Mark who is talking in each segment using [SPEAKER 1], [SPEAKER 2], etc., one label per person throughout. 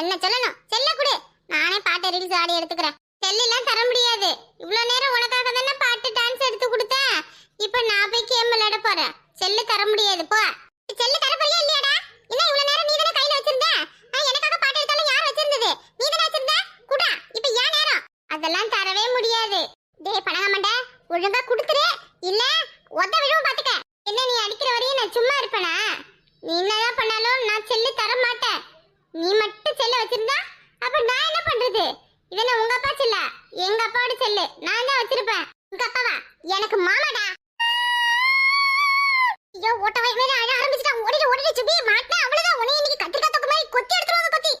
[SPEAKER 1] என்ன சொல்லணும்? செல்ல கொடு. நானே பாட்டு ரீல்ஸ் ஆடி எடுத்துக்கிறேன் செல்லாம் தர முடியாது இவ்வளவு நேரம் உனக்காக தானே பாட்டு டான்ஸ் எடுத்து கொடுத்தேன் இப்போ நான் போய் கேம் விளையாட போறேன் செல்லு தர முடியாது போ செல்லு தர போறியா இல்லையாடா என்ன இவ்வளவு நேரம் நீ தானே கையில வச்சிருந்த ஆ, எனக்காக பாட்டு எடுத்தாலும் யார் வச்சிருந்தது நீ தானே வச்சிருந்த குடா இப்போ ஏன் நேரம் அதெல்லாம் தரவே முடியாது டேய் பணங்கமண்ட ஒழுங்கா குடுத்துரு இல்ல ஒத்த விழுவும் பாத்துக்க என்ன நீ அடிக்கிற வரையும் நான் சும்மா இருப்பேனா நீ என்னதான் பண்ணாலும் நான் செல்லு தர மாட்டேன் நீ மட்டும் செல்ல வச்சிருந்தா அப்ப நான் என்ன பண்றது இதெல்லாம் உங்க அப்பா செல்ல எங்க அப்பாவோட செல்லு நான் தான் வச்சிருப்பேன் உங்க அப்பாவா எனக்கு மாமா ஐயோ ஓட்ட வயிறு வேற அழ ஆரம்பிச்சிட்டா ஓடிடு ஓடிடு சுபி மாட்டினா அவ்வளவுதான் உன்னை இன்னைக்கு கத்திரிக்காய் தொக்கு மாதிரி கொத்தி எடுத்துருவாங்க கொத்தி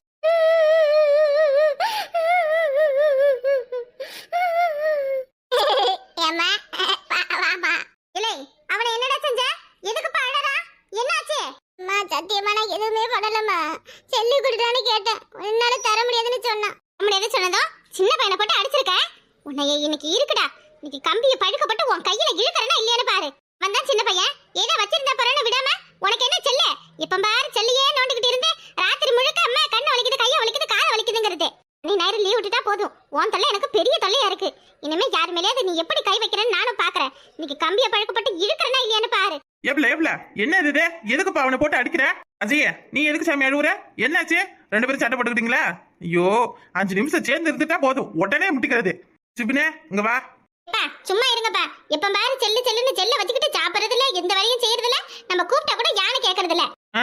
[SPEAKER 1] ஏம்மா, வா, வாம்மா. இலை, அவனை என்னடா செஞ்ச? எதுக்குப்பா அழறா? என்னாச்சு? அம்மா, சத்தியமா நான் எதுவுமே பண்ணலம்மா. செல்லு குடுடான்னு கேட்டேன். என்னால தர முடியாதுன்னு சொன்னான். தர முடியாதுன்னு சொன்னதும், சின்ன பையனை போட்டு அடிச்சிருக்க? உன்னைய இன்னைக்கு இருக்குடா. இன்னைக்கு கம்பியை பழுக்கப்பட்டு உன் கையில இழுக்கறேனா இல்லையான்னு பாரு. வந்தான் சின்ன பையன். ஏதோ வச்சிருந்தா பரவாயில்ல விடாம, உனக்கு என்ன செல்லு? இப்ப பாரு செல்லையே நோண்டிக்கிட்டு இருந்து, ராத்திரி முழுக்க அம்மா கண்ணு வலிக்குது, கையை வலிக்குது, காதை வலிக்குதுங்கிறது. நீ நேரம் லீவ் விட்டுட்டா போதும். உன் தொல்லை எனக்கு பெரிய தொல்லையா இருக்கு. இனிமே யார் மேலேயாவது நீ எப்படி கை வைக்கிறேன்னு நானும் பாக்குறேன். இன்னைக்கு கம்பிய பழக்கப்பட்டு இழுக்கிறனா இல்லையான்னு பாரு.
[SPEAKER 2] எவ்வளோ எவ்வளோ என்ன இது? எதுக்குப்பா அவனை போட்டு அடிக்கிற? அஜய நீ எதுக்கு சாமி அழுவுற? என்னாச்சு? ரெண்டு பேரும் சட்டை போட்டுக்கிட்டீங்களா? ஐயோ அஞ்சு நிமிஷம் சேர்ந்து இருந்துட்டா போதும். உடனே முட்டிக்கிறது. சிபினே இங்க வா.
[SPEAKER 1] சும்மா இருங்கப்பா. எப்ப பாரு செல்லு செல்லுன்னு செல்ல வச்சுக்கிட்டு சாப்பிடுறது இல்ல எந்த வேலையும் செய்யறது இல்ல நம்ம கூப்பிட்டா கூட யானை கேக்குறது இல்ல
[SPEAKER 2] ஆ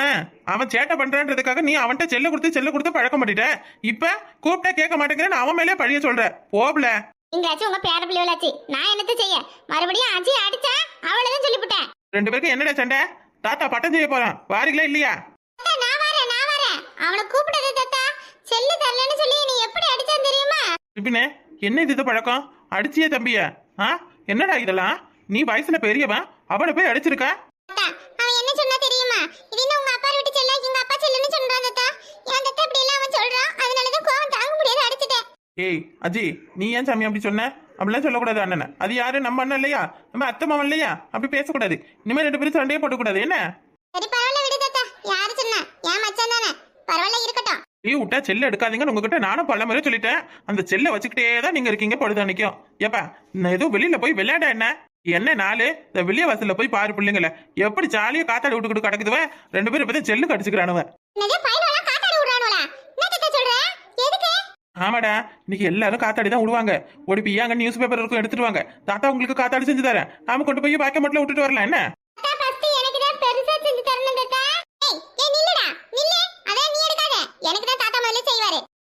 [SPEAKER 2] அவன் சேட்டை பண்றான்றதுக்காக நீ அவன்கிட்ட செல்ல கொடுத்து செல்ல கொடுத்து பழக்கம் பண்ணிட்ட. இப்ப கூப்பிட்டா கேட்க மாட்டேங்கிறேன்னு அவன் மேலே பழிய சொல்ற. போகல
[SPEAKER 1] இங்காச்சும் உங்க பேர பிள்ளைகளாச்சு நான் என்னத்த செய்ய? மறுபடியும் அஜி அடிச்சா அவ்வளவுதான் சொல்லிவிட்டேன்
[SPEAKER 2] ரெண்டு பேருக்கும் என்னடா சண்டை? தாத்தா பட்டம் செய்ய போறான். வாரீங்களா இல்லையா?
[SPEAKER 1] நான் வரேன் நான் வரேன். அவனை கூப்பிட்டது தாத்தா செல்லு தரலன்னு சொல்லி நீ எப்படி அடிச்சான் தெரியுமா?
[SPEAKER 2] சிபினே என்ன இது இது பழக்கம்? அடிச்சியே தம்பிய. ஆ என்னடா இதெல்லாம்? நீ வயசுல பெரியவன் அவனை போய் அடிச்சிருக்க
[SPEAKER 1] தாத்தா அவன் என்ன சொன்னா தெரியுமா இது என்ன உங்க அப்பா விட்டு செல்ல எங்க அப்பா செல்லுன்னு சொல்றான் தாத்தா என் தாத்தா இப்படி எல்லாம் அவன் சொல்றான் அதனாலதான் கோவம் தாங்க முடியாது அடிச்சிட்டேன்
[SPEAKER 2] ஏய் அஜி நீ ஏன் சாமி அப்படி சொன்ன? அப்படிலாம் சொல்லக்கூடாது அண்ணனை. அது யாரு? நம்ம அண்ணன் இல்லையா? நம்ம அத்தை மாமன் இல்லையா? அப்படி பேசக்கூடாது. இனிமேல் ரெண்டு பேரும் சண்டையே போடக்கூடாது என்ன?
[SPEAKER 1] சரி பரவாயில்ல விடு தாத்தா. யாரு சொன்னா? என் மச்சான் தானே. பரவாயில்ல இருக்கட்டும்.
[SPEAKER 2] நீ விட்டா செல்ல எடுக்காதீங்கன்னு உங்ககிட்ட நானும் பல முறை சொல்லிட்டேன். அந்த செல்லை வச்சுக்கிட்டே தான் நீங்க இருக்கீங்க பொழுதானிக்கும் ஏப்பா நான் ஏதோ வெளியில போய் விளையாட என்ன? என்ன நாளு? இந்த வெளிய வாசல்ல போய் பாரு பிள்ளைங்கள. எப்படி ஜாலியா காத்தாடி விட்டுக்கிட்டு கிடக்குதுவன் ரெண்டு பேரும் இப்பதான் செல்லு கடிச்சுக்கிறானுவன் ஆமாடா இன்னைக்கு எல்லாரும் காத்தாடி தான் விடுவாங்க ஓடி போய் அங்க நியூஸ் பேப்பர் இருக்கும் எடுத்துட்டு வாங்க தாத்தா உங்களுக்கு காத்தாடி செஞ்சு தரேன். நாம கொண்டு போய் பாக்க மட்டும் விட்டுட்டு வரலாம் என்ன?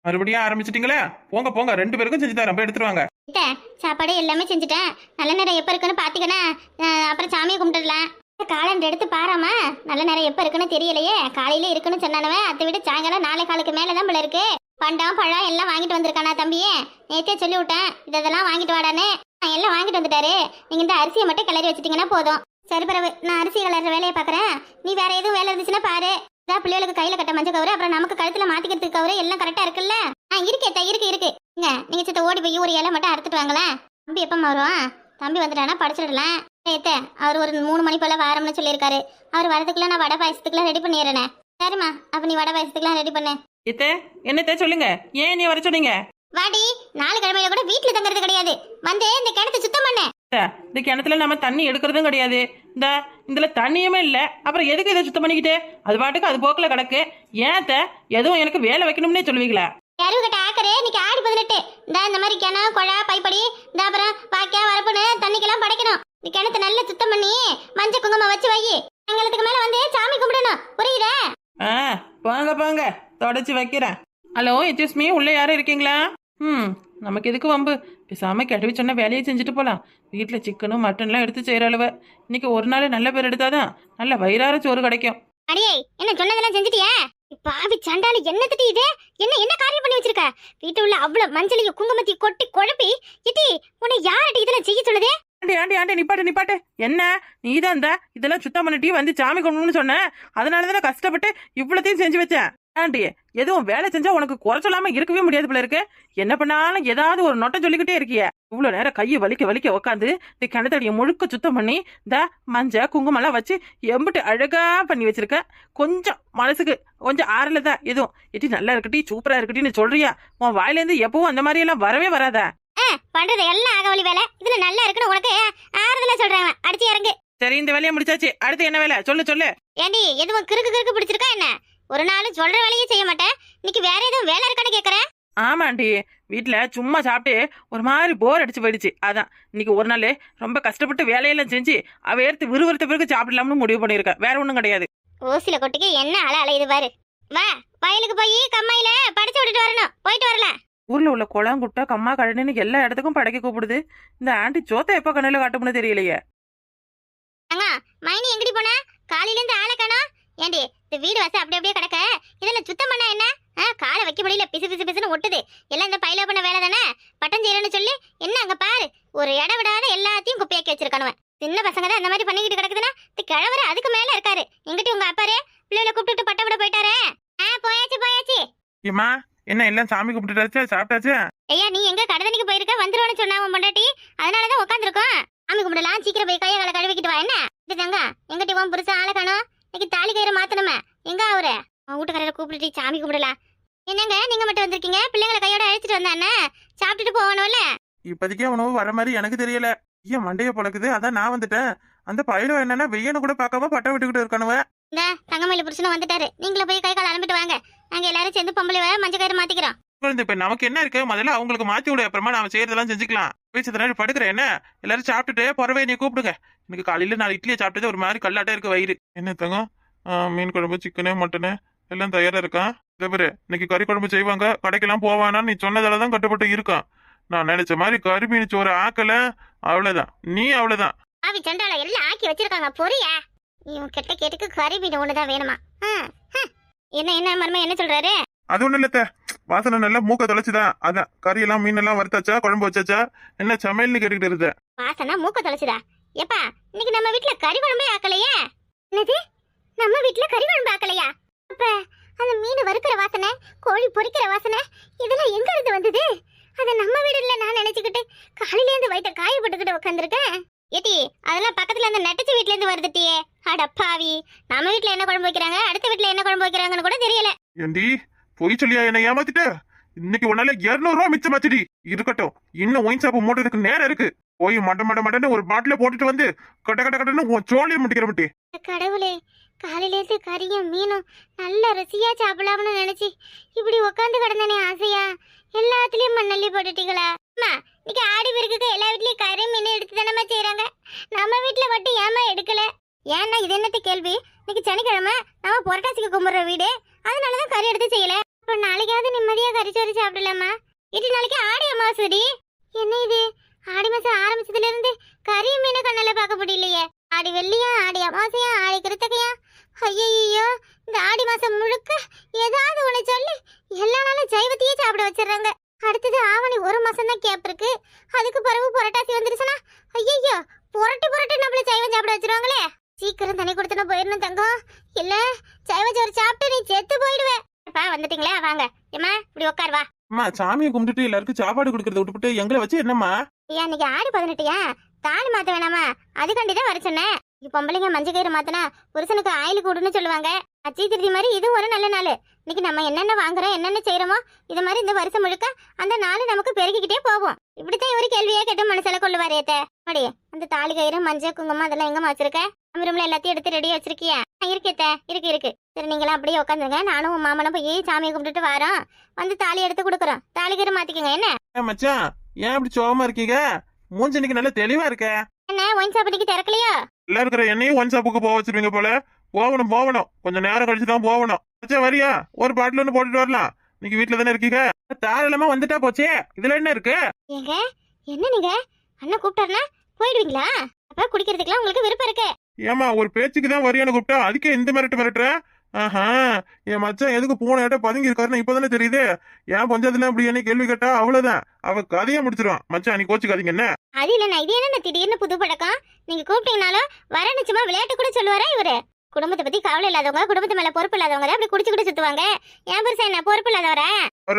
[SPEAKER 2] மறுபடியும் ஆரம்பிச்சிட்டீங்களா? போங்க போங்க. ரெண்டு பேருக்கும் செஞ்சு தரேன். போய் எடுத்துட்டு வாங்க.
[SPEAKER 1] கிட்ட சாப்பாடு எல்லாமே செஞ்சுட்டேன். நல்ல நேரம் எப்போ இருக்குன்னு பார்த்தீங்கன்னா அஹ், அப்புறம் சாமியை கும்பிட்டுடலாம். காலண்டர் எடுத்து பாராமா? நல்ல நேரம் எப்போ இருக்குன்னு தெரியலையே. காலையில இருக்குன்னு சொன்னானவன் அதை விட சாயங்காலம் நாளை காலுக்கு மேலே தான் போல இருக்கு. பண்டம் பழம் எல்லாம் வாங்கிட்டு வந்திருக்கானா தம்பியே? நேத்தே சொல்லி விட்டேன் இதெல்லாம் வாங்கிட்டு வாடானே எல்லாம் வாங்கிட்டு வந்துட்டாரு. நீங்க இந்த அரிசியை மட்டும் கிளறி வச்சிட்டீங்கன்னா போதும். சரி பிறகு நான் அரிசி கிளற வேலையை பார்க்குறேன். நீ வேற எதுவும் வேலை இருந்துச்சுன்னா பாரு. இதான் பிள்ளைகளுக்கு கையில கட்ட மஞ்சள் கவுரு. அப்புறம் நமக்கு கழுத்துல மாத்திக்கிறதுக்கு கவுரு. எல்லாம் கரெக்டா இருக்குல்ல? ஆ இருக்கேத்தா இருக்கு இருக்கு. இங்க நீங்க சித்த ஓடி போய் ஒரு இலை மட்டும் அறுத்துட்டு வாங்களேன். தம்பி எப்போ வருவான்? தம்பி வந்துட்டானா? படிச்சிடலாம். ஏத்த அவர் ஒரு மூணு மணி போல வாரம்னு சொல்லியிருக்காரு. அவர் வரதுக்குள்ள நான் வடை பாயசத்துக்குலாம் ரெடி பண்ணிடுறேன். சரிம்மா அப்ப நீ வடை பாயசத்துக்குலாம் ரெடி பண்ணு.
[SPEAKER 3] இத்தே என்னத்தே சொல்லுங்க? ஏன் நீ வர சொன்னீங்க?
[SPEAKER 1] வாடி நாலு கிழமையில கூட வீட்டுல தங்குறது கிடையாது. வந்து இந்த கிணத்தை சுத்தம் பண்ண.
[SPEAKER 3] இந்த கிணத்துல நம்ம தண்ணி எடுக்கிறதும் கிடையாது. இந்த இதுல தண்ணியுமே இல்ல. அப்புறம் எதுக்கு இதை சுத்தம் பண்ணிக்கிட்டு? அது பாட்டுக்கு அது போக்குல கிடக்கு. ஏன் அத்தை, எதுவும் எனக்கு வேலை வைக்கணும்னே சொல்லுவீங்களா.
[SPEAKER 1] யாரும் கிட்ட ஆக்கரு இன்னைக்கு ஆடி பதினெட்டு. இந்த இந்த மாதிரி கிணம் குழா பைப்படி இந்த அப்புறம் வாக்கியா வரப்புன்னு தண்ணிக்கெல்லாம் படைக்கணும். இந்த கிணத்தை நல்லா சுத்தம் பண்ணி மஞ்சள் குங்குமம் வச்சு வை. எங்களுக்கு மேல வந்து சாமி கும்பிடணும். புரியுதா?
[SPEAKER 3] போங்க போங்க தொடச்சி வைக்கிறேன். ஹலோ எச்எஸ் மீ உள்ள யாரும் இருக்கீங்களா? ம் நமக்கு எதுக்கு வம்பு? பேசாம கெடவி சொன்ன வேலையை செஞ்சுட்டு போலாம். வீட்டில் சிக்கனும் மட்டன்லாம் எடுத்து செய்கிற அளவு. இன்னைக்கு ஒரு நாள் நல்ல பேர் எடுத்தாதான் நல்ல வயிறார சோறு கிடைக்கும்.
[SPEAKER 1] அடியே என்ன சொன்னதெல்லாம் செஞ்சுட்டியா? பாவி சண்டால என்ன திட்டி இது? என்ன என்ன காரியம் பண்ணி வச்சிருக்க? வீட்டு உள்ள அவ்வளவு மஞ்சளையும் குங்குமத்தையும் கொட்டி குழப்பி இட்டி உன்னை யார்கிட்ட இதெல்லாம் செய்ய சொல்லுதே?
[SPEAKER 3] ஆண்டி ஆண்டி ஆண்டி நிப்பாட்டு நிப்பாட்டு. என்ன? நீதான் இந்த? இதெல்லாம் சுத்தம் பண்ணிட்டு வந்து சாமி கும்பிடணும்னு சொன்னேன் அதனால தானே கஷ்டப்பட்டு இவ்வளோத்தையும் செஞ்சு வச்சேன். ஆண்டி எதுவும் வேலை செஞ்சா உனக்கு குறை சொல்லாம இருக்கவே முடியாது போல இருக்கு. என்ன பண்ணாலும் ஏதாவது ஒரு நொட்டை சொல்லிக்கிட்டே இருக்கிய. இவ்வளவு நேரம் கையை வலிக்க வலிக்க உட்காந்து இந்த கிணத்தடியை முழுக்க சுத்தம் பண்ணி இந்த மஞ்சள் குங்குமெல்லாம் வச்சு எம்பிட்டு அழகா பண்ணி வச்சிருக்க. கொஞ்சம் மனசுக்கு கொஞ்சம் ஆறல தான் எதுவும். எட்டி நல்லா இருக்கட்டி சூப்பரா இருக்கட்டின்னு சொல்றியா? உன் வாயிலேருந்து எப்பவும் அந்த மாதிரி எல்லாம் வரவே வராதா.
[SPEAKER 1] பண்றது எல்லாம் ஆகவழி வேலை. இதுல நல்லா இருக்குன்னு உனக்கு ஆறுதலா சொல்றாங்க அடிச்சு இறங்கு.
[SPEAKER 3] சரி இந்த வேலையை முடிச்சாச்சு. அடுத்து என்ன வேலை? சொல்லு சொல்லு.
[SPEAKER 1] ஏண்டி எதுவும் கிறுக்கு கிறுக்கு பிடிச்சிருக்கா என்ன? ஒரு நாள் சொல்ற வேலையும் செய்ய மாட்டேன் இன்னைக்கு வேற எதுவும் வேலை இருக்கான்னு கேக்குறேன்
[SPEAKER 3] ஆமாண்டி. வீட்ல சும்மா சாப்பிட்டு ஒரு மாதிரி போர் அடிச்சு போயிடுச்சு. அதான். இன்னைக்கு ஒரு நாள் ரொம்ப கஷ்டப்பட்டு வேலையெல்லாம் செஞ்சு அவ ஏற்று விறுவிறுத்த பிறகு சாப்பிடலாம்னு முடிவு பண்ணியிருக்க வேற ஒன்றும் கிடையாது.
[SPEAKER 1] ஓசில கொட்டிக்கு என்ன அலை அலையுது பாரு. வா வயலுக்கு போய் கம்மாயில படிச்சு விட்டுட்டு வரணும். போயிட்டு வரல
[SPEAKER 3] ஊர்ல உள்ள குளம் குட்டை கம்மா கழனின்னு எல்லா இடத்துக்கும் படைக்க கூப்பிடுது. இந்த ஆண்டி சோத்தை எப்ப கண்ணில் காட்டும்னு தெரியலையே.
[SPEAKER 1] அங்க மைனி எங்கடி போன? காலையில இருந்து ஆளை காணோம். ஏண்டி இந்த வீடு வாசல் அப்படி அப்படியே கிடக்க? இதெல்லாம் சுத்தம் பண்ண என்ன? ஆ, காலை வைக்க முடியல பிசு பிசு பிசுன்னு ஒட்டுது. எல்லாம் இந்த பையில பண்ண வேலை தானே? பட்டம் செய்யறேன்னு சொல்லி என்ன அங்க பாரு? ஒரு இடம் விடாத எல்லாத்தையும் குப்பையாக்கி வச்சிருக்கானுவன் சின்ன பசங்க தான் இந்த மாதிரி பண்ணிக்கிட்டு கிடக்குதுன்னா இந்த கிழவரு அதுக்கு மேல இருக்காரு. எங்கிட்ட உங்க அப்பாரு? பிள்ளைகளை கூப்பிட்டுட்டு பட்டம் விட போயிட்டாரே? ஆ போயாச்சு போயாச்சு.
[SPEAKER 2] ஏம்மா என்ன எல்லாம் சாமி கும்பிட்டுட்டாச்சா? சாப்பிட்டாச்சா?
[SPEAKER 1] ஐயா நீ எங்க கடதணிக்கு போயிருக்க? வந்துருவான்னு சொன்னா உன் பொண்டாட்டி? அதனாலதான் உட்காந்துருக்கோம் சாமி கும்பிடலாம். சீக்கிரம் போய் கையை காலை கழுவிக்கிட்டு வா. என்ன? இது தங்க எங்கிட்ட உன் புருஷன் ஆளை காணோம். இன்னைக்கு தாலி கயிறு மாத்தணுமே. எங்க அவரு? உன் வீட்டுக்காரரை கூப்பிட்டுட்டு சாமி கும்பிடலாம். என்னங்க நீங்க மட்டும் வந்திருக்கீங்க? பிள்ளைங்களை கையோட அழைச்சிட்டு வந்தானே சாப்பிட்டுட்டு போகணும்ல?
[SPEAKER 2] இப்போதைக்கு உணவு வர மாதிரி எனக்கு தெரியல. ஏன் மண்டைய பழக்குது. அதான் நான் வந்துட்டேன். அந்த பயிலும் என்னன்னா வெய்யனு கூட பார்க்காம பட்டை விட்டுக்கிட்டு இருக்கணுவ
[SPEAKER 1] இந்த தங்கமயில புருஷனும் வந்துட்டாரு. நீங்களும் போய் கை கால் அலம்பிட்டு வாங்க. நாங்க எல்லாரும் சேர்ந்து பொம்பளை வேற மஞ்சள் கயிறு மாத்திக்கிறோம்.
[SPEAKER 2] குழந்தை இப்ப நமக்கு என்ன இருக்கு? முதல்ல அவங்களுக்கு மாத்தி விடு. அப்புறமா நாம செய்யறதெல்லாம் செஞ்சுக்கலாம். பேச்சு நேரம் படுக்கிறேன். என்ன? எல்லாரும் சாப்பிட்டுட்டு புறவே நீ கூப்பிடுங்க. எனக்கு காலையில நாலு இட்லியை சாப்பிட்டது ஒரு மாதிரி கல்லாட்டே இருக்கு வயிறு. என்ன தங்கம் மீன் குழம்பு சிக்கனு மட்டனு எல்லாம் தயாரா இருக்கா? தவிர இன்னைக்கு கறி குழம்பு செய்வாங்க. கடைக்கெல்லாம் போவானான்னு நீ சொன்னதால தான் கட்டுப்பட்டு இருக்கான். நான் நினைச்ச மாதிரி கறி மீன் சோறு ஆக்கல. அவ்வளவுதான். நீ அவ்வளவுதான்.
[SPEAKER 1] ஆவி சண்டால எல்லாம் ஆக்கி வச்சிருக்காங்க. பொரியா இவன் கெட்ட கேட்டுக்கு கறி மீன் ஒண்ணுதான் வேணுமா. என்ன என்ன மர்ம என்ன சொல்றாரு?
[SPEAKER 2] அது ஒண்ணும் இல்லத்த வாசனை நல்லா மூக்க தொலைச்சுதான். அதான் கறி எல்லாம் மீன் எல்லாம் வறுத்தாச்சா குழம்பு வச்சாச்சா? என்ன சமையல்னு கேட்டுக்கிட்டு இருந்த
[SPEAKER 1] வாசனா மூக்க தொலைச்சுதா? எப்பா இன்னைக்கு நம்ம வீட்ல கறி குழம்பே ஆக்கலையே? என்னது? நம்ம வீட்ல கறி குழம்பு ஆக்கலையா? அப்ப அந்த மீன் வறுக்கிற வாசனை கோழி பொரிக்கிற வாசனை இதெல்லாம் எங்க இருந்து வந்தது? அது நம்ம வீடு இல்ல நான் நினைச்சுக்கிட்டு காலையில இருந்து வயிற்ற காய போட்டுக்கிட்டு உட்காந்துருக்கேன் ஏட்டி அதெல்லாம் பக்கத்துல அந்த நெட்டச்சி வீட்ல இருந்து வருதுட்டியே அட பாவி நம்ம வீட்ல என்ன குழம்பு வைக்கிறாங்க? அடுத்த வீட்ல என்ன குழம்பு வைக்கிறாங்கன்னு கூட தெரியல.
[SPEAKER 2] ஏண்டி பொய் சொல்லியா என்ன ஏமாத்திட்ட? இன்னைக்கு உன்னால இருநூறு ரூபா மிச்சமாச்சுடி. இருக்கட்டும் இன்னும் ஒயின் ஷாப் மூடுறதுக்கு நேரம் இருக்கு. போய் மட மட மடன்னு ஒரு பாட்டில போட்டுட்டு வந்து கட்ட கட்ட கட்டன்னு உன் சோழியை முடிக்கிற மட்டி.
[SPEAKER 1] கடவுளே காலையிலேருந்து கறியும் மீனும் நல்ல ருசியா சாப்பிடலாம்னு நினைச்சு இப்படி உட்காந்து கிடந்தனே ஆசையா? எல்லாத்துலயும் மண்ணள்ளி போட்டுட்டீங்களா. அம்மா இன்னைக்கு ஆடி பிறகுக்கு எல்லா வீட்லயும் கறி மீன் எடுத்து தானம்மா செய்யறாங்க நம்ம வீட்டுல மட்டும் ஏமா எடுக்கல? ஏன்னா இது என்னத்த கேள்வி? இன்னைக்கு சனிக்கிழமை நம்ம புரட்டாசிக்கு கும்பிடுற வீடு. அதனாலதான் கறி எடுத்து செய்யல. அப்ப நாளைக்காவது நிம்மதியா கறி சோறு சாப்பிடலாமா? இது நாளைக்கு ஆடி அமாவாசைடி. என்ன இது? ஆடி மாசம் ஆரம்பிச்சதுல இருந்து கறி மீனை கண்ணால பார்க்க முடியலையே. ஆடி வெள்ளியா ஆடி அமாவாசையா ஆடி கிருத்தகையா? ஐயையோ இந்த ஆடி மாசம் முழுக்க ஏதாவது ஒண்ணு சொல்லி எல்லா நாளும் சைவத்தையே சாப்பிட வச்சிடுறாங்க. அடுத்தது ஆவணி ஒரு மாசம் தான் கேப் இருக்கு. அதுக்கு பிறகு புரட்டாசி வந்துருச்சுன்னா ஐயையோ புரட்டு புரட்டு நம்மள சைவம் சாப்பிட வச்சிருவாங்களே. சீக்கிரம் தண்ணி கொடுத்துன போயிடணும் தங்கம். இல்ல சைவ சோறு சாப்பிட்டு நீ செத்து போயிடுவே. அப்பா வந்துட்டீங்களா? வாங்க. ஏம்மா இப்படி உட்கார் வா.
[SPEAKER 2] அம்மா சாமியை கும்பிட்டுட்டு எல்லாருக்கும் சாப்பாடு கொடுக்கறத விட்டுப்புட்டு எங்களை வச்சு என்னம்மா?
[SPEAKER 1] ஐயா இன்னைக்கு ஆடி பதினெட்டுயா? தாலி மாத்த வேணாமா? அதுக்காண்டி தான் வர சொன்னேன். பொம்பளைங்க மஞ்சள் கயிறு மாத்தினா புருஷனுக்கு ஆயில் கூடுன்னு சொல்லுவாங்க. அச்சை திருதி மாதிரி இது ஒரு நல்ல நாள். இன்னைக்கு நம்ம என்னென்ன வாங்குறோம் என்னென்ன செய்யறோமோ இது மாதிரி இந்த வருஷம் முழுக்க அந்த நாள் நமக்கு பெருகிக்கிட்டே போகும். இப்படித்தான் இவரு கேள்வியா கேட்டு மனசுல கொள்ளுவாரு ஏத்த. அடி அந்த தாலி கயிறு மஞ்சள் குங்குமம் அதெல்லாம் எங்கம்மா வச்சிருக்க? நம்ம ரூம்ல எல்லாத்தையும் எடுத்து ரெடியா வச்சிருக்கியா? ஆ, இருக்கு இருக்கு சரி நீங்களாம் அப்படியே உட்காந்துங்க நானும் உன் மாமனும் போய் சாமியை கும்பிட்டுட்டு வரோம். வந்து தாலி எடுத்து கொடுக்குறோம். தாலி கயிறு மாத்திக்கங்க என்ன?
[SPEAKER 2] மச்சான் ஏன் இப்படி சோகமா இருக்கீங்க? மூஞ்சி இன்னைக்கு நல்லா தெளிவா இருக்க.
[SPEAKER 1] என்ன ஒயின் சாப்பிட்டுக்கு திறக்கலையோ?
[SPEAKER 2] எல்லாம் இருக்கிற என்னையும் ஒன் ஷாப்புக்கு போக வச்சிருவீங்க போல. போகணும் போகணும். கொஞ்சம் நேரம் கழிச்சு தான் போகணும். மச்சான் வரியா? ஒரு பாட்டில் ஒன்று போட்டுட்டு வரலாம். இன்னைக்கு வீட்டுல தானே இருக்கீங்க? தாராளமா வந்துட்டா போச்சே. இதுல என்ன இருக்கு?
[SPEAKER 1] ஏங்க என்ன நீங்க? அண்ணன் கூப்பிட்டாருனா போயிடுவீங்களா? அப்ப குடிக்கிறதுக்குலாம் உங்களுக்கு விருப்பம் இருக்கு.
[SPEAKER 2] ஏமா ஒரு பேச்சுக்கு தான் வரியான்னு கூப்பிட்டா அதுக்கே இந்த மிரட்டு மிரட்டுற? ஆஹா என் மச்சான் எதுக்கு பூனை ஏட்ட பதுங்கி இருக்காருன்னு இப்பதானே தெரியுது. ஏன் பஞ்சாயத்துல அப்படி என்ன கேள்வி கேட்டா அவ்வளவுதான். அவ கதையை முடிச்சிருவான். மச்சான் நீ கோச்சுக்காதீங்க என்ன?
[SPEAKER 1] அது இல்ல நான் இது என்ன திடீர்னு புது பழக்கம்? நீங்க கூப்பிட்டீங்கனாலும் வர நிச்சயமா விளையாட்டு கூட சொல்லுவாரா இவரு. குடும்பத்தை பத்தி கவலை இல்லாதவங்க குடும்பத்து மேல பொறுப்பு இல்லாதவங்க தான் அப்படி குடிச்சு குடி சுத்துவாங்க. என் புருஷன் என்ன பொறுப்பு இல்லாதவரா?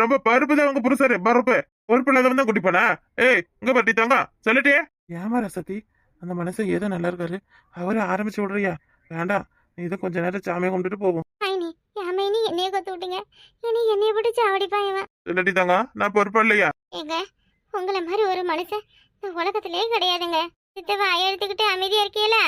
[SPEAKER 2] ரொம்ப பருப்பு தான் உங்க புருஷரு பருப்பு. பொறுப்பு இல்லாதவன் தான் குடிப்பானா? ஏய் இங்க பட்டி தங்க சொல்லிட்டே ஏமா ரசதி? அந்த மனுஷன் ஏதோ நல்லா இருக்காரு அவரை ஆரம்பிச்சு விடுறியா? வேண்டாம். நீ இதை கொஞ்ச நேரம் சாமியை கும்பிட்டுட்டு போவோம்
[SPEAKER 1] ஐனி ஏன் மைனி என்னைய கொத்து விட்டுங்க? இனி என்னைய போட்டு சாவடிப்பான் இவன்.
[SPEAKER 2] சொல்லட்டி தாங்க நான் பொறுப்பா இல்லையா?
[SPEAKER 1] ஏங்க உங்களை மாதிரி ஒரு மனுஷன் இந்த உலகத்திலே கிடையாதுங்க. சித்தவா எடுத்துக்கிட்டு அமைதியா இருக்கீல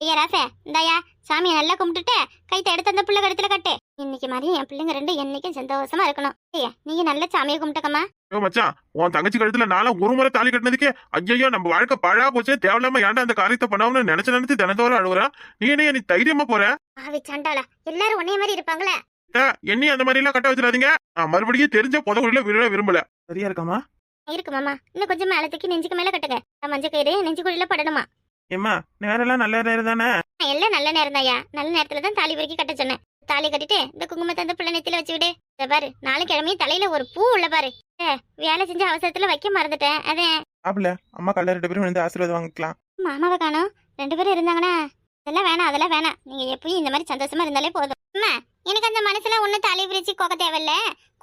[SPEAKER 1] ஐயா ராசே இந்தாயா சாமியை நல்லா கும்பிட்டுட்டு கைத்தை எடுத்து அந்த பிள்ளை கழுத்துல கட்டு. இன்னைக்கு மாதிரி என் பிள்ளைங்க ரெண்டு என்னைக்கும் சந்தோஷமா இருக்கணும். ஐயா நீங்க நல்ல சாமியை கும்பிட்டக்கம்மா.
[SPEAKER 2] ஓ மச்சான் உன் தங்கச்சி கழுத்துல நானும் ஒரு முறை தாலி கட்டினதுக்கே ஐயோ நம்ம வாழ்க்கை பழா போச்சே தேவையில்லாம ஏன்டா அந்த காரியத்தை பண்ணாமனு நினைச்சு நினைச்சு தினத்தோற அழுகுறா நீ என்ன நீ தைரியமா போற?
[SPEAKER 1] ஆவி சண்டாளா எல்லாரும் ஒன்னே மாதிரி இருப்பாங்களே.
[SPEAKER 2] என்னையும் அந்த மாதிரி எல்லாம் கட்ட வச்சிடாதீங்க. நான் மறுபடியும் தெரிஞ்ச புதவுல விரும்ப விரும்பல. சரியா இருக்காமா
[SPEAKER 1] இருக்கு மாமா இன்னும் கொஞ்சம் மேல தூக்கி நெஞ்சுக்கு மேல கட்டுங்க. நான் மஞ்சள் கயிறு நெஞ்சு குழியில படணுமா?
[SPEAKER 2] ஏம்மா நேரெல்லாம் நல்ல நேரம் தானே?
[SPEAKER 1] எல்லாம் நல்ல நேரம் தாயா நல்ல நேரத்துல தான் தாலி வரைக்கும் கட்ட சொன்னேன். தாலி கட்டிட்டு இந்த குங்குமத்தை அந்த பிள்ளை நெத்தில வச்சு விடு இத பாரு நாளை கிழமையும் தலையில ஒரு பூ உள்ள பாரு. வேலை செஞ்ச அவசரத்துல வைக்க மறந்துட்டேன். அதே.
[SPEAKER 2] ஆப்ல அம்மா கல்ல ரெண்டு பேரும் வந்து ஆசீர்வாதம் வாங்கிக்கலாம்.
[SPEAKER 1] மாமாவை காணோம். ரெண்டு பேரும் இருந்தாங்கன்னா அதெல்லாம் வேணாம் அதெல்லாம் வேணாம். நீங்க எப்பயும் இந்த மாதிரி சந்தோஷமா இருந்தாலே போதும். அம்மா எனக்கு அந்த மனசுல ஒண்ணும் தலை விரிச்சு கோக்க தேவையில்ல.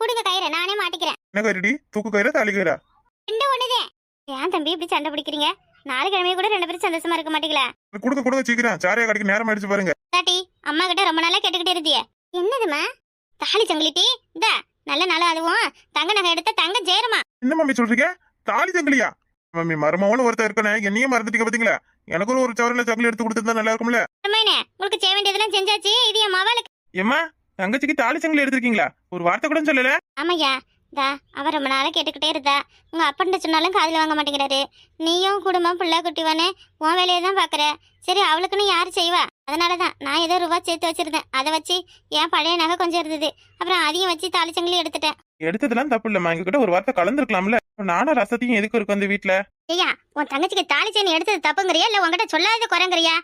[SPEAKER 1] கொடுங்க கயிறை நானே மாட்டிக்கிறேன்.
[SPEAKER 2] என்ன கயிறுடி? தூக்கு கயிறா தாலி கயிறா?
[SPEAKER 1] ரெண்டு ஒண்ணுதே. ஏன் தம்பி இப்படி சண்டை பிடிக்கிறீங்க? கிழமைய கூட ரெண்டு பேரும் சந்தோஷமா இருக்க மாட்டீங்களா?
[SPEAKER 2] கொடுக்க கொடுக்க சீக்கிரம். சாரியா கடைக்கு நேரம் ஆயிடுச்சு பாருங்க.
[SPEAKER 1] தாட்டி அம்மா கிட்ட ரொம்ப நாளா கேட்டுக்கிட்டே இருந்தியே. என்னதுமா தாலி சங்கிலிட்டி? இந்த நல்ல நாள் அதுவும். தங்க நகை எடுத்த தங்க ஜெயரமா?
[SPEAKER 2] என்ன மம்மி சொல்றீங்க? தாலி சங்கிலியா? மம்மி மருமகளும் ஒருத்தர் இருக்கணும் என்னையும் மறந்துட்டீங்க பாத்தீங்களா? எனக்கும் ஒரு சவரில் சங்கிலி எடுத்து கொடுத்துருந்தா நல்லா இருக்கும்ல.
[SPEAKER 1] உங்களுக்கு செய்ய வேண்டியதெல்லாம் செஞ்சாச்சு? இது என் மவளுக்கு
[SPEAKER 2] ஏம்மா தங்கச்சிக்கு தாலி சங்கிலி எடுத்திருக்கீங்களா? ஒரு வார்த்தை கூட சொல்லல.
[SPEAKER 1] ஆமையா தா அவ ரொம்ப நாளா கேட்டுக்கிட்டே இருந்தா. உங்க அப்பன்ட்ட சொன்னாலும் காதுல வாங்க மாட்டேங்கிறாரு. நீயும் குடும்பம் பிள்ளை குட்டிவானே உன் வேலையை தான் பாக்குற. சரி அவளுக்குன்னு யாரு செய்வா? அதனாலதான் நான் ஏதோ ரூபா சேர்த்து வச்சிருந்தேன். அதை வச்சு என் பழைய நகை கொஞ்சம் இருந்தது. அப்புறம் அதையும் வச்சு சங்கிலி எடுத்துட்டேன்.
[SPEAKER 2] எடுத்ததெல்லாம் தப்பு இல்லம்மா. எங்க கிட்ட ஒரு வார்த்தை கலந்துருக்கலாம்ல. நானும் ரசத்தையும் எதுக்கு இருக்கும் அந்த வீட்டுல
[SPEAKER 1] ஐயா உன் தங்கச்சிக்கு தாலி செயின் எடுத்தது தப்புங்கறியா? இல்ல உன்கிட்ட சொல்லாதது குறைங்கறியா?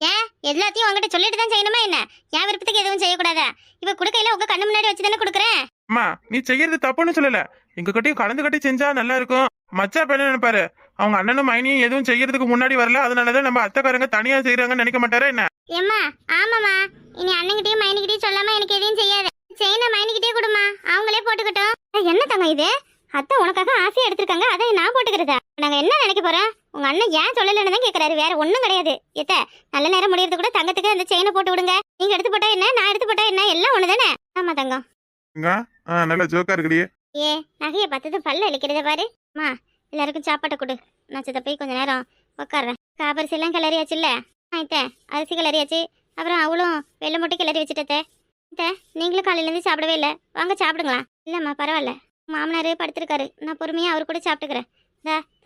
[SPEAKER 1] ஏன்? எல்லாத்தையும் உன்கிட்ட சொல்லிட்டு தான் செய்யணுமா என்ன? என் விருப்பத்துக்கு எதுவும் செய்யக்கூடாதா? இப்ப குடுக்கையில உங்க கண்ணு முன்னாடி வச்சு தானே கொடுக்குறேன்?
[SPEAKER 2] அம்மா நீ செய்யறது தப்புன்னு சொல்லல. எங்க கிட்டயும் கலந்து கட்டி செஞ்சா நல்லா இருக்கும் மச்சா என்ன நினைப்பாரு? அவங்க அண்ணனும் மைனியும் எதுவும் செய்யறதுக்கு முன்னாடி வரல அதனாலதான் நம்ம அத்தைக்காரங்க தனியா செய்யறாங்கன்னு நினைக்க மாட்டாரா என்ன?
[SPEAKER 1] ஏம்மா ஆமாம்மா. இனி அண்ணன்கிட்டயும் மைனிக்கிட்டயும் சொல்லாம எனக்கு எதையும் செய்யாத. செயினை மைனிக்கிட்டே கொடுமா அவங்களே போட்டுக்கட்டும். என்ன தங்கம் இது? அத்தை உனக்காக ஆசையா எடுத்திருக்காங்க அதை நான் போட்டுக்கிறதா? நாங்க என்ன நினைக்க போறோம்? உங்க அண்ணன் ஏன் சொல்லலன்னு தான் கேக்குறாரு வேற ஒண்ணும் கிடையாது. எத்த நல்ல நேரம் முடியறது கூட தங்கத்துக்கு அந்த செயினை போட்டு விடுங்க. நீங்க எடுத்து போட்டா என்ன நான் எடுத்து போட்டா என்ன எல்லாம் ஒண்ணுதானே? ஆமா தங்கம்.
[SPEAKER 2] நல்ல ஜோக்கா இருக்குடியே
[SPEAKER 1] ஏ நகையை பார்த்தது பல்ல இழிக்கிறத பாரு. அம்மா எல்லாருக்கும் சாப்பாட்டை கொடு. நான் சித்த போய் கொஞ்ச நேரம் உட்காடுறேன் காப்பரிசி எல்லாம் கிளறியாச்சுல்ல ஆயிட்ட அரிசி கிளறியாச்சு. அப்புறம் அவளும் வெள்ளை மட்டும் கிளறி வச்சுட்டே. நீங்களும் காலையிலேருந்து சாப்பிடவே இல்லை. வாங்க சாப்பிடுங்களா? இல்லைம்மா பரவாயில்ல. மாமனார் படுத்திருக்காரு. நான் பொறுமையாக அவர் கூட சாப்பிட்டுக்கிறேன்.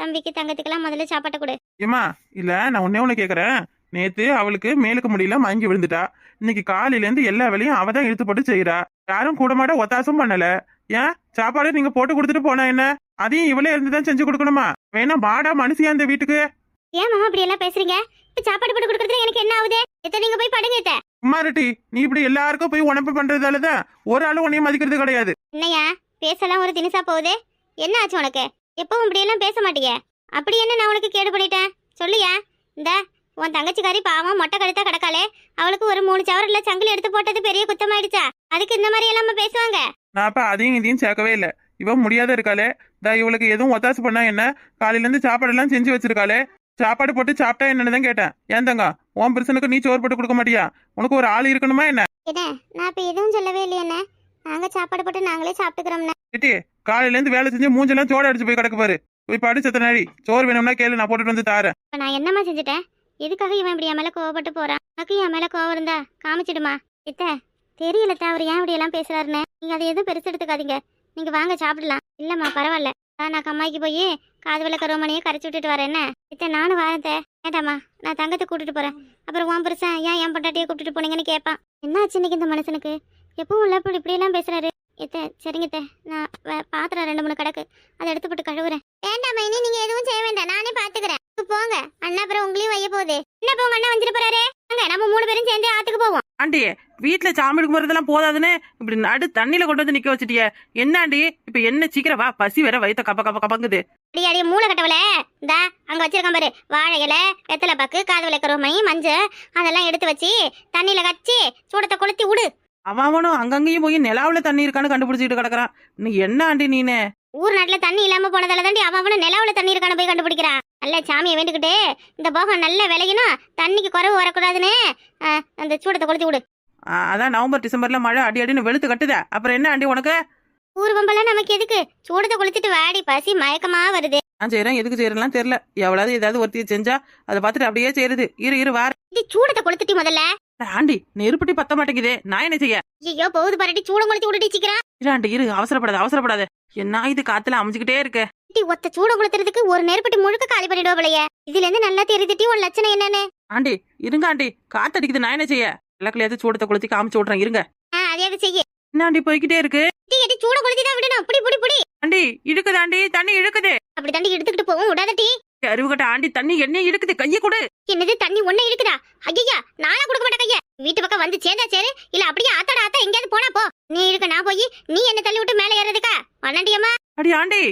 [SPEAKER 1] தம்பிக்கு தங்கத்துக்கெல்லாம் முதல்ல சாப்பாட்டை கொடு.
[SPEAKER 2] ஏமா இல்ல நான் ஒன்னே ஒண்ணு கேக்குறேன். நேத்து அவளுக்கு மேலுக்கு முடியல மயங்கி விழுந்துட்டா. இன்னைக்கு காலையில இருந்து எல்லா வேலையும் அவ தான் இழுத்து போட்டு செய்யறா யாரும் கூட மாட ஒத்தாசம் பண்ணல. ஏன்? சாப்பாடு நீங்க போட்டு கொடுத்துட்டு போனா என்ன? அதையும் இவளே இருந்து தான் செஞ்சு கொடுக்கணுமா? வேணா வாடா மனுஷியா இந்த வீட்டுக்கு.
[SPEAKER 1] ஏன் மாமா இப்படி எல்லாம் பேசுறீங்க? இப்போ சாப்பாடு போட்டு கொடுக்குறதுல எனக்கு என்ன ஆகுது? எத்த நீங்க போய் படுங்க
[SPEAKER 2] குமாரட்டி நீ இப்படி எல்லாருக்கும் போய் உணப்பு பண்றதாலதான் ஒரு ஆளு உன்னையும் மதிக்கிறது கிடையாது.
[SPEAKER 1] என்னையா பேசலாம் ஒரு தினிசா போகுது. என்ன ஆச்சு உனக்கு? எப்பவும் இப்படியெல்லாம் பேச மாட்டீங்க அப்படி என்ன நான் உனக்கு கேடு பண்ணிட்டேன்? சொல்லுயா இந்த உன் தங்கச்சிக்காரி பாவம் மொட்டை கழுத்தா கிடக்காளே அவளுக்கு ஒரு மூணு சவரில் சங்கிலி எடுத்து போட்டது பெரிய குத்தமாயிடுச்சா? அதுக்கு இந்த மாதிரி எல்லாம் பேசுவாங்க?
[SPEAKER 2] நான் அப்ப அதையும் இதையும் சேர்க்கவே இல்ல. இவ முடியாத இருக்காளே. தா இவளுக்கு எதுவும் ஒத்தாசு பண்ணா என்ன? காலையில இருந்து சாப்பாடு எல்லாம் செஞ்சு வச்சிருக்காளே. சாப்பாடு போட்டு சாப்பிட்டா என்னன்னு தான் கேட்டேன். ஏன் தங்க உன் பிரச்சனைக்கு நீ சோறு போட்டு கொடுக்க மாட்டியா? உனக்கு ஒரு ஆள் இருக்கணுமா என்ன?
[SPEAKER 1] என்ன? நான் இப்போ எதுவும் சொல்லவே இல்லையண்ணே நாங்கள் சாப்பாடு போட்டு நாங்களே சாப்பிட்டுக்கிறோம்ண்ணே
[SPEAKER 2] ஏட்டி காலையில இருந்து வேலை செஞ்சு மூஞ்செல்லாம் சோட அடிச்சு போய் கிடக்கு பாரு. போய் படு செத்த நாடி சோறு வேணும்னா கேளு நான் போட்டுட்டு வந்து தாரேன்.
[SPEAKER 1] நான் என்னம்மா செஞ்சுட்டேன்? எதுக்காக இவன் இப்படி என் மேலே கோவப்பட்டு போறான்? உனக்கு என் மேலே கோவம் இருந்தா காமிச்சிடுமா? இத்த தெரியலத்த அவர் ஏன் இப்படி எல்லாம் பேசுறாருன்னு? நீங்க அதை எதுவும் பெருசு எடுத்துக்காதீங்க. நீங்க வாங்க சாப்பிடலாம். இல்லம்மா பரவாயில்ல. நான் கம்மாய்க்கு போய் காது விளக்க ரோமனையே கரைச்சி விட்டுட்டு வரேன். என்ன? இத்த நானும் வரேன் ஏட்டாமா நான் தங்கத்தை கூட்டிட்டு போறேன். அப்புறம் உன் பெருசன் ஏன் என் பொண்டாட்டியை கூட்டிட்டு போனீங்கன்னு கேட்பான் என்ன ஆச்சு இன்னைக்கு இந்த மனுஷனுக்கு? எப்பவும் உள்ள இப்படி இப்படி எல்லாம் பேசுறாரு. இத்த சரிங்க இத்த நான் பாத்திரம் ரெண்டு மூணு கிடக்கு. அதை எடுத்து போட்டு கழுவுறேன். வேண்டாம் மைனி நீங்க எதுவும் செய்ய வேண்டாம் நானே பாத்துக்கிறேன் போங்க அண்ணா அப்புறம் உங்களையும் வைய போகுது என்ன போங்க அண்ணா வந்துட்டு போறாரு வாங்க நம்ம மூணு பேரும் சேர்ந்து ஆத்துக்கு போவோம்
[SPEAKER 3] ஆண்டி வீட்டுல சாமி எடுக்கும் போறதெல்லாம் போதாதுன்னு இப்படி நடு தண்ணியில கொண்டு வந்து நிக்க வச்சுட்டிய. என்ன ஆண்டி இப்ப என்ன சீக்கிரம் வா பசி வேற வயித்த கப்ப கப்ப கப்பங்குது
[SPEAKER 1] அடி அடி மூளை கட்டவல இந்தா அங்க வச்சிருக்கான் பாரு. வாழை இலை வெத்தலை பாக்கு காது விளக்கருமை மஞ்சள் அதெல்லாம் எடுத்து வச்சு தண்ணியில கச்சி சூடத்தை கொளுத்தி விடு.
[SPEAKER 3] அவன் அவனும் அங்கங்கேயும் போய் நிலாவுல தண்ணி இருக்கான்னு கண்டுபிடிச்சிட்டு கிடக்குறான். நீ என்ன ஆண்டி நீனு?
[SPEAKER 1] ஊர் நாட்டுல தண்ணி இல்லாம போனதால தாண்டி அவன் அவனும் நிலவுல தண்ணி இருக்கான போய் கண்டுபிடிக்கிறான். நல்ல சாமியை வேண்டிக்கிட்டு இந்த போகம் நல்ல விளையணும் தண்ணிக்கு குறைவு வரக்கூடாதுன்னு அந்த சூடத்தை கொளுத்தி விடு.
[SPEAKER 3] அதான் நவம்பர் டிசம்பர்ல மழை அடி அடின்னு வெளுத்து கட்டுத. அப்புறம் என்ன ஆண்டி உனக்கு?
[SPEAKER 1] ஊர் பம்பெல்லாம் நமக்கு எதுக்கு? சூடத்தை கொளுத்திட்டு வாடி பசி மயக்கமா வருது.
[SPEAKER 3] நான் செய்யறேன் எதுக்கு செய்யறேன்லாம் தெரியல. எவ்வளவு ஏதாவது ஒருத்தி செஞ்சா அதை பார்த்துட்டு அப்படியே செய்யுது இரு இரு வார.
[SPEAKER 1] இது சூடத்தை கொளுத்திட்டி முதல்ல.
[SPEAKER 3] ஆண்டி நெருப்பட்டி பத்த மாட்டேங்குதே. நான் என்ன செய்ய?
[SPEAKER 1] ஐயோ போகுது பாரடி சூடம் கொளுத்தி விட்டுட்டு சீக்கிரம்.
[SPEAKER 3] இரு ஆண்டி இரு அவசரப்படாத அவசரப்படாத. என்ன இது காத்துல அமைஞ்சுக்கிட்டே இருக்கு?
[SPEAKER 1] டி ஒத்த சூடம் கொளுத்துறதுக்கு ஒரு நெருப்பட்டி முழுக்க காலி பண்ணிடுவா போலயே இதுல இருந்து நல்லா தெரிஞ்சுட்டி உன் லட்சணம் என்னன்னு.
[SPEAKER 3] ஆண்டி இருங்க ஆண்டி. காத்தடிக்குது நான் என்ன செய்ய? விளக்குலையாவது சூடத்தை கொளுத்தி காமிச்சு விட்றேன் இருங்க.
[SPEAKER 1] அதையாவது செய்ய?
[SPEAKER 3] என்ன ஆண்டி போய்கிட்டே இருக்கு?
[SPEAKER 1] டி எடி சூடம் கொளுத்தி தான் விடணும் புடி புடி புடி.
[SPEAKER 3] ஆண்டி இழுக்குது ஆண்டி தண்ணி இழுக்குது.
[SPEAKER 1] அப்படி தாண்டி எடுத்துக்கிட்டு போவும் விடாத டி
[SPEAKER 3] அருவுகட்ட ஆண்டி தண்ணி என்ன இழுக்குது கையை கொடு.
[SPEAKER 1] என்னது தண்ணி ஒண்ணே இருக்குதா ஐயா நானா கொடுக்க மாட்டேன் கைய. வீட்டு பக்கம் வந்து சேர்ந்தா சேரு இல்ல அப்படியே ஆத்தாட ஆத்தா எங்கேயாவது போனா போ. நீ இருக்க நான் போய் நீ என்ன தள்ளி விட்டு மேல ஏறதுக்கா? வண்ணண்டியம்மா
[SPEAKER 3] அடி ஆண்டி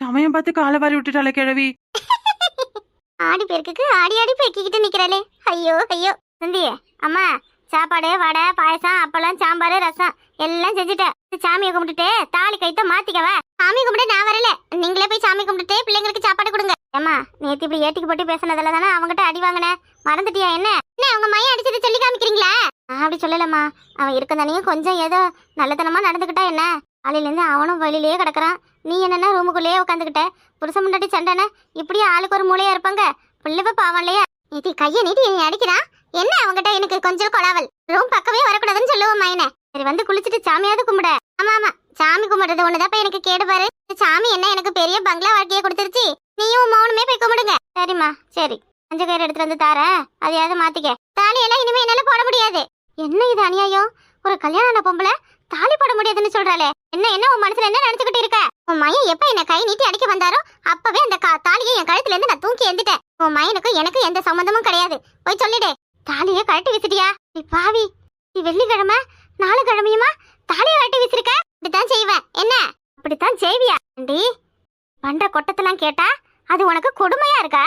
[SPEAKER 3] சமயம் பார்த்து காலை வாரி விட்டுட்டாலே கிழவி.
[SPEAKER 1] ஆடி பெருக்குக்கு ஆடி ஆடி பெருக்கிக்கிட்டு நிக்கிறாளே. ஐயோ ஐயோ. சந்தி அம்மா சாப்பாடு வடை பாயசம் அப்பளம் சாம்பார் ரசம் எல்லாம் செஞ்சுட்டேன். சாமியை கும்பிட்டுட்டு தாலி கைத்த மாத்திக்கவ? சாமி கும்பிட்டு நான் வரல. நீங்களே போய் சாமி கும்பிட்டுட்டு பிள்ளைங்களுக்கு சாப்பாடு கொடுங்க. ஏம்மா நேத்து இப்படி ஏட்டிக்கு போட்டு பேசுனதுல தானே அவங்ககிட்ட அடி வாங்கினேன் மறந்துட்டியா என்ன? என்ன உங்க மையம் அடிச்சது சொல்லி காமிக்கிறீங்களா? அப்படி சொல்லலம்மா. அவன் இருக்க கொஞ்சம் ஏதோ நல்லதனமா நடந்துக்கிட்டா என்ன? காலையிலேருந்து அவனும் வெளியிலேயே கிடக்குறான். நீ என்னன்னா ரூமுக்குள்ளேயே உட்காந்துக்கிட்ட. புருஷன் முன்னாடி சண்டைனா இப்படியே ஆளுக்கு ஒரு மூலையா இருப்பாங்க. பிள்ளைவ பாவம் இல்லையா? நீட்டி கையை நீட்டி நீ அடிக்கிறான். என்ன அவங்கிட்ட எனக்கு கொஞ்சம் கொலாவல்? ரூம் பக்கமே வரக்கூடாதுன்னு சொல்லுவோம் மையனை சரி வந்து குளிச்சுட்டு சாமியாவது கும்பிட. ஆமா ஆமா. சாமி கும்பிடுறது ஒண்ணுதான் எனக்கு கேடு பாரு. சாமி என்ன எனக்கு பெரிய பங்களா வாழ்க்கையை கொடுத்துருச்சு. நீயும் மௌனமே போய் கும்பிடுங்க. சரிம்மா சரி. அஞ்சு கயிறு எடுத்துட்டு வந்து தாரேன். அதையாவது மாத்திக்க. தாலியெல்லாம் இனிமே என்னால போட முடியாது. என்ன இது அநியாயம்? ஒரு கல்யாணம் ஆன பொம்பளை தாலி போட முடியாதுன்னு சொல்றாளே. என்ன என்ன உன் மனசுல என்ன நினைச்சுக்கிட்டு இருக்க? உன் மையன் எப்ப என்ன கை நீட்டி அடிக்க வந்தாரோ அப்பவே அந்த தாலியை என் கழுத்துல இருந்து நான் தூக்கி எந்திட்டேன். உன் மையனுக்கும் எனக்கு எந்த சம்மந்தமும் கிடையாது. போய் சொல்லிடு. தாலியை கழட்டி வச்சிட்டியா நீ பாவி. நீ வெள்ளிக்கிழமை நாலு கிழமையுமா தாலியை கழட்டி வச்சிருக்க இப்படித்தான் செய்வேன். என்ன? அப்படித்தான் செய்வியா ஆண்டி? பண்ற கொட்டத்தெல்லாம் கேட்டா அது உனக்கு கொடுமையா இருக்கா?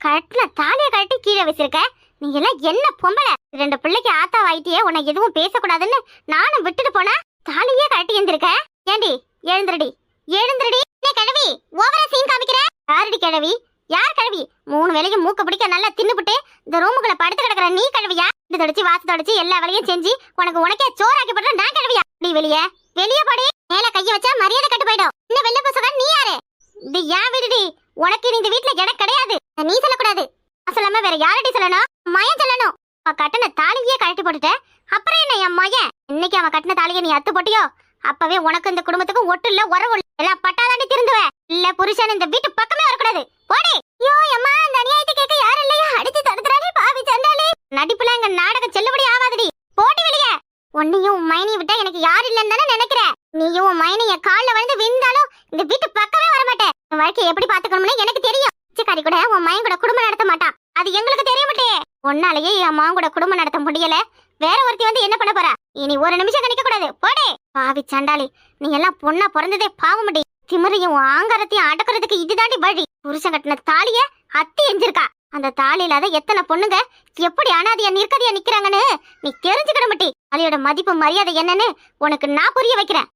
[SPEAKER 1] கட்டின தாலியை கழட்டி கீழே வச்சிருக்க நீ எல்லாம் என்ன பொம்பளை? ரெண்டு பிள்ளைக்கு ஆத்தா வாயிட்டியே உன்னை எதுவும் பேசக்கூடாதுன்னு நானும் விட்டுட்டு போனா தாலியே கழட்டி எழுந்திருக்க ஏண்டி எழுந்துருடி. எழுந்துருடி. கிழவி ஓவரா சீன் காமிக்கிற? யாருடி கிழவி? யார் கழுவி? மூணு வேலையும் மூக்க பிடிக்க நல்லா தின்னுபிட்டு இந்த ரூமுக்குள்ள படுத்து கிடக்குற நீ கழுவியா இது தொடச்சு வாசு தொடச்சு எல்லா வேலையும் செஞ்சு உனக்கு உனக்கே சோறாக்கி போட்டு நான் கழுவியா? நீ வெளிய. வெளிய படி. மேல கைய வச்சா மரியாதை கட்டு போயிடும். இன்னும் வெளில பசங்க நீ யாரு? இது ஏன் வீடுடி. உனக்கு இந்த வீட்ல இடம் கிடையாது. நீ சொல்லக்கூடாது. நான் சொல்லாம வேற யாரடி சொல்லணும். மயம் சொல்லணும். அவ கட்டின தாலியே கழட்டி போட்டுட்ட அப்புறம் என்ன என் மயன் இன்னைக்கு அவன் கட்டின தாலியை நீ அத்து போட்டியோ? அப்பவே உனக்கு இந்த குடும்பத்துக்கும் ஒட்டு இல்ல உறவு இல்ல. எல்லாம் பட்டாதாண்டி திருந்துவ. இல்ல புருஷன் இந்த வீட்டு பக்கமே வரக்கூடாது. போடி. ஐயோ அம்மா இந்த அநியாயத்தை கேட்க யாரும் இல்லையா? அடிச்சு தடுத்துறாளே பாவி சண்டாளே நடிப்புல எங்க நாடகம் செல்லுபடி ஆகாதடி. போடி வெளிய. உன்னையும் உன் மைனியை விட்டா எனக்கு யார் இல்லைன்னு தானே நினைக்கிற? நீயும் உன் மைனி என் கால்ல விழுந்து விழுந்தாலும் இந்த வீட்டு பக்கமே வர மாட்டேன் என் வாழ்க்கையை எப்படி பாத்துக்கணும்னு எனக்கு தெரியும். பிச்சைக்காரி கூட உன் மயன் கூட குடும்பம் நடத்த மாட்டான். அது எங்களுக்கு தெரிய மாட்டே. உன்னாலேயே என் மான் கூட குடும்பம் நடத்த முடியல. வேற ஒருத்தி வந்து என்ன பண்ண போறா? இனி ஒரு நிமிஷம் கணிக்க கூடாது. போடே. பாவி சண்டாளி நீ எல்லாம் பொண்ணா பிறந்ததே பாவம் முடி திமிரையும் ஆங்காரத்தையும் அடக்குறதுக்கு இதுதாண்டி வழி. புருஷன் கட்டின தாலிய அத்தி எஞ்சிருக்கா அந்த தாலி இல்லாத எத்தனை பொண்ணுங்க எப்படி அனாதியா நிற்கதியா நிக்கிறாங்கன்னு நீ தெரிஞ்சுக்கிட மாட்டி. அதையோட மதிப்பு மரியாதை என்னன்னு உனக்கு நான் புரிய வைக்கிறேன்.